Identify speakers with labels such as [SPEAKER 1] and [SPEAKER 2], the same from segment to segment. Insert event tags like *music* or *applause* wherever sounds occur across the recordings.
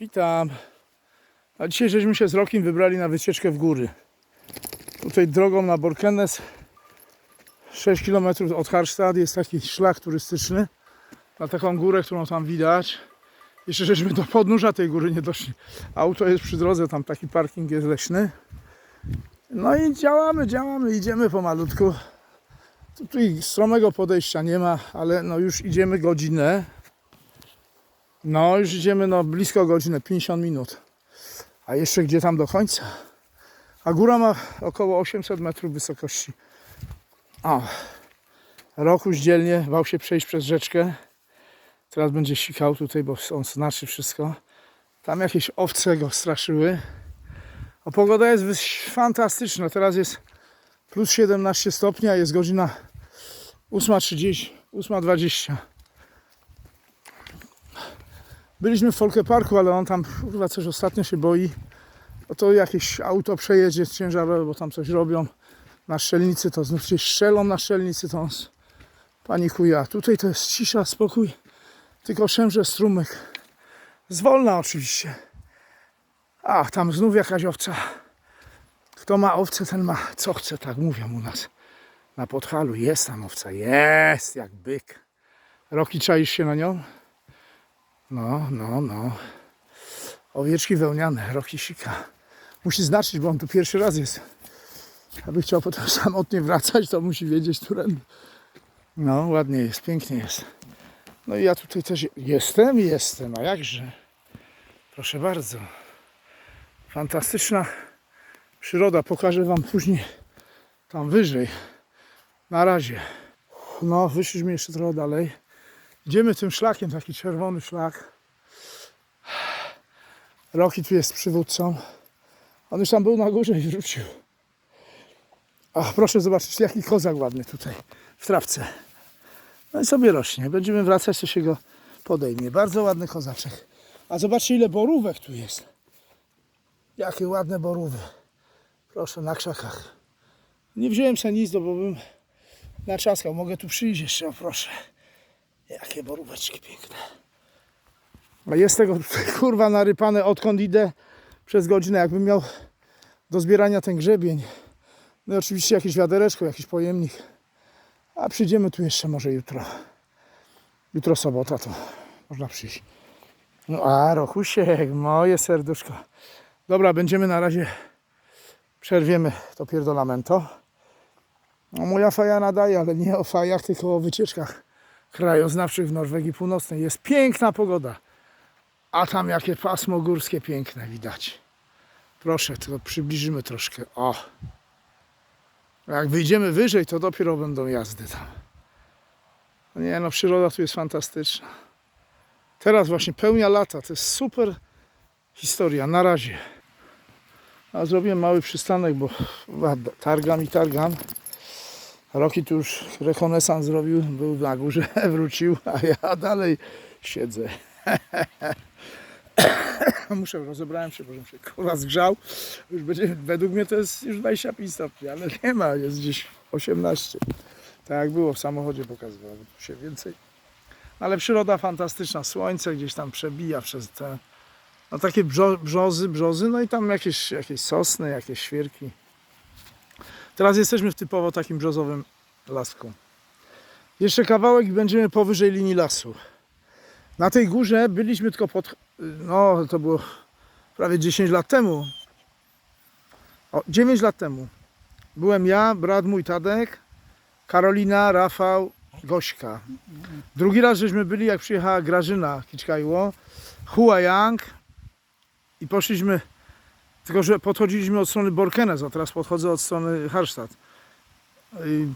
[SPEAKER 1] Witam. A dzisiaj żeśmy się z Rokiem wybrali na wycieczkę w góry. Tutaj drogą na Borkenes 6 km od Harstad jest taki szlak turystyczny na taką górę, którą tam widać. Jeszcze żeśmy do podnóża tej góry nie doszli. Auto jest przy drodze, tam taki parking jest leśny. No i działamy, działamy, idziemy pomalutku. Tutaj stromego podejścia nie ma, ale no już idziemy godzinę. No, już idziemy no blisko godzinę, 50 minut. A jeszcze gdzie tam do końca? A góra ma około 800 metrów wysokości. O, Rokuś dzielnie bał się przejść przez rzeczkę. Teraz będzie sikał tutaj, bo on znaczy wszystko. Tam jakieś owce go straszyły. A pogoda jest fantastyczna. Teraz jest plus 17 stopni, a jest godzina 8.30, 8.20. Byliśmy w Folke Parku, ale on tam kurwa coś ostatnio się boi. No to jakieś auto przejedzie ciężarowe, bo tam coś robią na szczelnicy, to znów gdzieś strzelą na szczelnicy, to on panikuje. A tutaj to jest cisza, spokój, tylko szemrze strumyk. Zwolna oczywiście. A, tam znów jakaś owca. Kto ma owce, ten ma co chce, tak mówią u nas. Na Podhalu jest tam owca, jest jak byk. Roki czaisz się na nią? No, no, no. Owieczki wełniane, roki sika. Musi znaczyć, bo on tu pierwszy raz jest. Aby chciał potem *laughs* samotnie wracać, to musi wiedzieć, którędy. No, ładnie jest, pięknie jest. No i ja tutaj też jestem, jestem, a jakże. Proszę bardzo. Fantastyczna przyroda. Pokażę Wam później tam wyżej. Na razie. No, wyszliśmy jeszcze trochę dalej. Idziemy tym szlakiem, taki czerwony szlak. Roki tu jest przywódcą. On już tam był na górze i wrócił. Ach, proszę zobaczyć, jaki kozak ładny tutaj w trawce. No i sobie rośnie. Będziemy wracać, to się go podejmie. Bardzo ładny kozaczek. A zobaczcie, ile borówek tu jest. Jakie ładne borówy. Proszę, na krzakach. Nie wziąłem sobie nic, bo bym naczaskał. Mogę tu przyjść jeszcze, proszę. Jakie boróweczki piękne. A jest tego *laughs* kurwa narypane odkąd idę przez godzinę. Jakbym miał do zbierania ten grzebień. No i oczywiście jakieś wiadereczko, jakiś pojemnik. A przyjdziemy tu jeszcze może jutro. Jutro sobota to można przyjść. No a Rochusiek, moje serduszko. Dobra, będziemy na razie przerwiemy to pierdolamento. No, moja faja nadaje, ale nie o fajach, tylko o wycieczkach krajoznawczych w Norwegii Północnej. Jest piękna pogoda. A tam jakie pasmo górskie piękne widać. Proszę, tylko przybliżymy troszkę. O! Jak wyjdziemy wyżej, to dopiero będą jazdy tam. No Nie no, przyroda tu jest fantastyczna. Teraz właśnie pełnia lata. To jest super historia. Na razie. A zrobiłem mały przystanek, bo targam i targam. Roki tu już rekonesans zrobił, był na górze, *laughs* wrócił, a ja dalej siedzę. *laughs* Muszę, rozebrałem się, bo się kurwa zgrzał. Już będzie, według mnie to jest już 25 stopni, ale nie ma, jest gdzieś 18. Tak jak było w samochodzie pokazywało się więcej. Ale przyroda fantastyczna, słońce gdzieś tam przebija przez te no takie brzo, brzozy, brzozy, no i tam jakieś, jakieś sosny, jakieś świerki. Teraz jesteśmy w typowo takim brzozowym lasku. Jeszcze kawałek i będziemy powyżej linii lasu. Na tej górze byliśmy tylko pod. No, to było prawie 10 lat temu. O, 9 lat temu. Byłem ja, brat mój Tadek, Karolina, Rafał, Gośka. Drugi raz żeśmy byli, jak przyjechała Grażyna Kiczkajło, Hua Yang i poszliśmy, tylko że podchodziliśmy od strony Borkenes, a teraz podchodzę od strony Harstad. I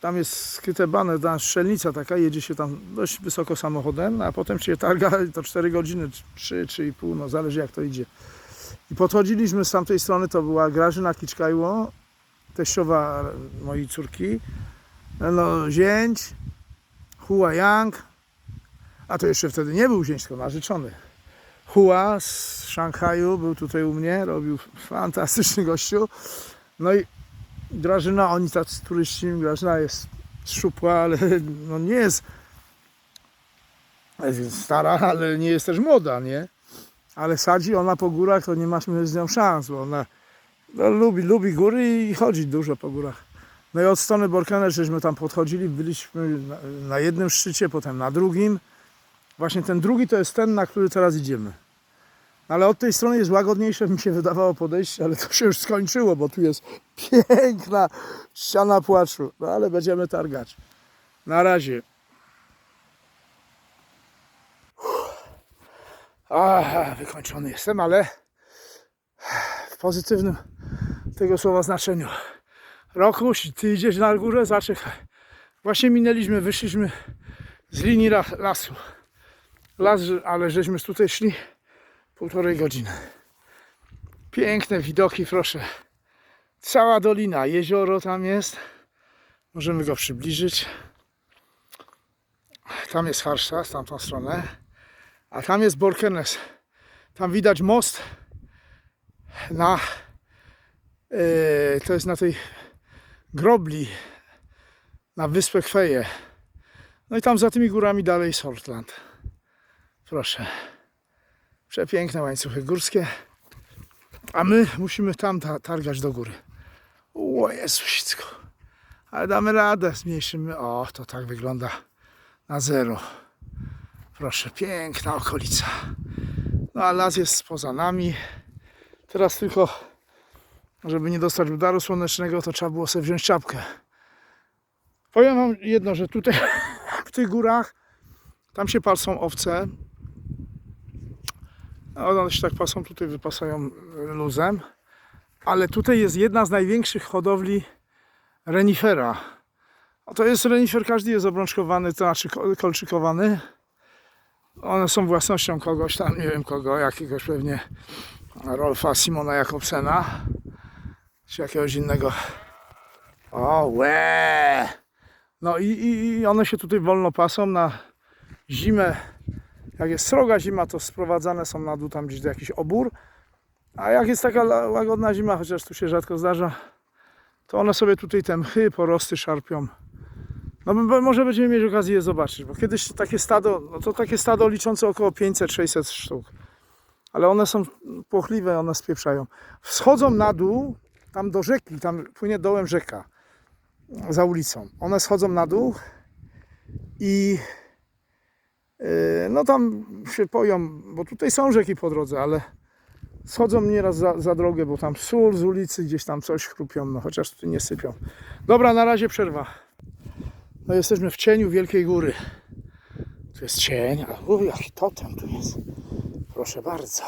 [SPEAKER 1] tam jest skryte bane, ta strzelnica taka, jedzie się tam dość wysoko samochodem, a potem się targa *laughs* to 4 godziny, 3, 3,5, no zależy jak to idzie. I podchodziliśmy z tamtej strony, to była Grażyna Kiczkajło, teściowa mojej córki, no zięć, Hua Yang, a to jeszcze wtedy nie był zięć, tylko narzeczony. Hua z Szanghaju był tutaj u mnie, robił fantastyczny gościu. No i Grażyna, oni tacy turyści, Grażyna jest szczupła, ale no nie jest, jest stara, ale nie jest też młoda, nie? ale sadzi ona po górach, to nie masz z nią szans, bo ona no, lubi, lubi góry i chodzi dużo po górach. No i od strony Borkene, żeśmy tam podchodzili, byliśmy na jednym szczycie, potem na drugim. Właśnie ten drugi to jest ten, na który teraz idziemy. Ale od tej strony jest łagodniejsze, mi się wydawało podejście, ale to się już skończyło, bo tu jest piękna ściana płaczu. No ale będziemy targać. Na razie. Aha, wykończony jestem, ale w pozytywnym tego słowa znaczeniu. Rokuś, ty idziesz na górę, zaczekaj. Właśnie minęliśmy, wyszliśmy z linii la- lasu. Las, ale żeśmy tutaj szli półtorej godziny. Piękne widoki, proszę. Cała dolina, jezioro tam jest. Możemy go przybliżyć. Tam jest Harszta, z tamtą stronę. A tam jest Borkenes. Tam widać most na... Yy, to jest na tej grobli na wyspę Kweje. No i tam za tymi górami dalej Sortland. Proszę. Przepiękne łańcuchy górskie. A my musimy tam ta, targać do góry. O Jezusicko. Ale damy radę, zmniejszymy. O, to tak wygląda na zero. Proszę, piękna okolica. No a las jest poza nami. Teraz tylko, żeby nie dostać udaru słonecznego, to trzeba było sobie wziąć czapkę. Powiem wam jedno, że tutaj *laughs* w tych górach tam się pasą owce. One się tak pasą, tutaj wypasają luzem. Ale tutaj jest jedna z największych hodowli renifera. To jest renifer, każdy jest obrączkowany, to znaczy kol- kolczykowany. One są własnością kogoś tam, nie wiem kogo, jakiegoś pewnie Rolfa Simona Jakobsena, czy jakiegoś innego. O, łe! No i, i, i one się tutaj wolno pasą na zimę. Jak jest sroga zima, to sprowadzane są na dół tam gdzieś do jakiś obór. A jak jest taka łagodna zima, chociaż tu się rzadko zdarza, to one sobie tutaj te mchy, porosty szarpią. No może będziemy mieć okazję je zobaczyć, bo kiedyś takie stado, no to takie stado liczące około 500-600 sztuk. Ale one są płochliwe, one spieprzają. Schodzą na dół, tam do rzeki, tam płynie dołem rzeka, za ulicą. One schodzą na dół i no tam się poją, bo tutaj są rzeki po drodze, ale schodzą nieraz za, za drogę, bo tam sól z ulicy gdzieś tam coś chrupią, no chociaż tutaj nie sypią. Dobra, na razie przerwa. No jesteśmy w cieniu Wielkiej Góry. Tu jest cień, a u, jaki totem tu jest. Proszę bardzo.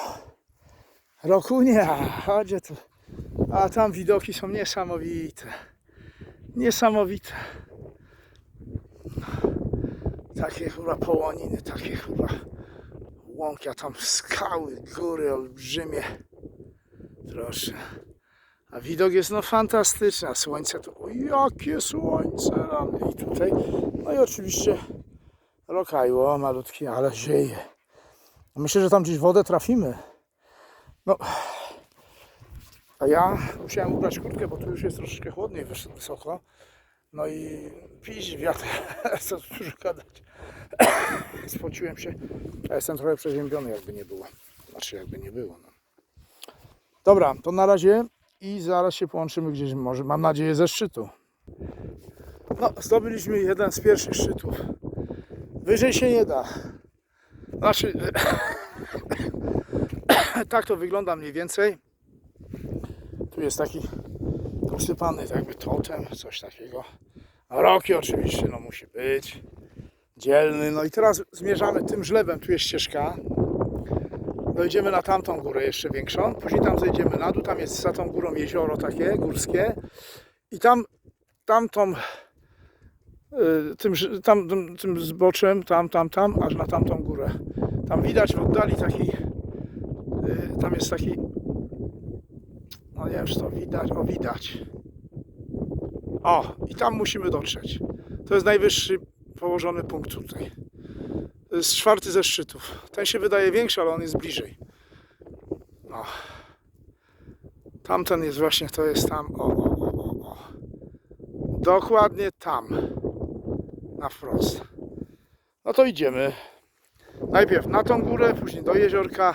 [SPEAKER 1] Rokunia, chodźcie tu. A tam widoki są niesamowite. Niesamowite. Takie chyba połoniny, takie chyba łąki, a tam skały, góry olbrzymie. Proszę. A widok jest no fantastyczny, a słońce to, o jakie słońce rany. I tutaj, no i oczywiście lokajło malutkie, ale zieje. Myślę, że tam gdzieś wodę trafimy. No, a ja musiałem ubrać kurtkę, bo tu już jest troszeczkę chłodniej wys- wysoko. No i pić wiatr, *laughs* co tu dużo gadać. *coughs* Spociłem się, ja jestem trochę przeziębiony, jakby nie było. Znaczy, jakby nie było. No. Dobra, to na razie i zaraz się połączymy gdzieś, może mam nadzieję, ze szczytu. No, zdobyliśmy jeden z pierwszych szczytów. Wyżej się nie da. Znaczy, *coughs* tak to wygląda mniej więcej. Tu jest taki usypany jakby totem, coś takiego. Roki oczywiście, no musi być. Dzielny. No i teraz zmierzamy tym żlebem. Tu jest ścieżka. Dojdziemy na tamtą górę jeszcze większą. Później tam zejdziemy na dół. Tam jest za tą górą jezioro takie górskie. I tam tamtą y, tym, tam, tym, tym zboczem, tam, tam, tam, aż na tamtą górę. Tam widać w oddali taki, y, tam jest taki, no nie wiem, czy to widać, o widać. O, i tam musimy dotrzeć. To jest najwyższy położony punkt tutaj. To jest czwarty ze szczytów. Ten się wydaje większy, ale on jest bliżej. No. Tamten jest właśnie, to jest tam, o, o, o, o, o. Dokładnie tam. Na wprost. No to idziemy. Najpierw na tą górę, później do jeziorka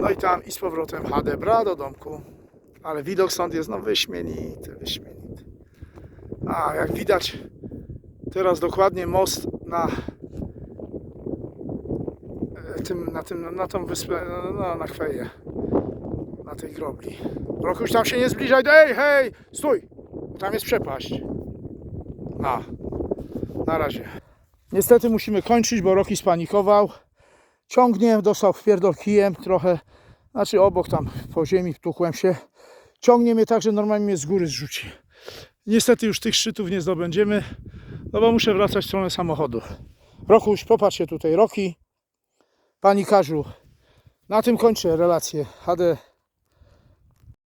[SPEAKER 1] No i tam i z powrotem HD bra do domku. Ale widok stąd jest no wyśmienity, wyśmienity. A jak widać teraz dokładnie most na e, tym, na, tym, na tą wyspę, no, no, na Chweję, na tej grobli. Rokuś tam się nie zbliżaj, ej, hej, stój, tam jest przepaść. A, na razie. Niestety musimy kończyć, bo Roki spanikował. Ciągnie, dostał w pierdol kijem trochę, znaczy obok tam po ziemi tukłem się. Ciągnie mnie tak, że normalnie mnie z góry zrzuci. Niestety już tych szczytów nie zdobędziemy, no bo muszę wracać w stronę samochodu. Rokuś, popatrz się tutaj, Roki, panikarzu. Na tym kończę relację HD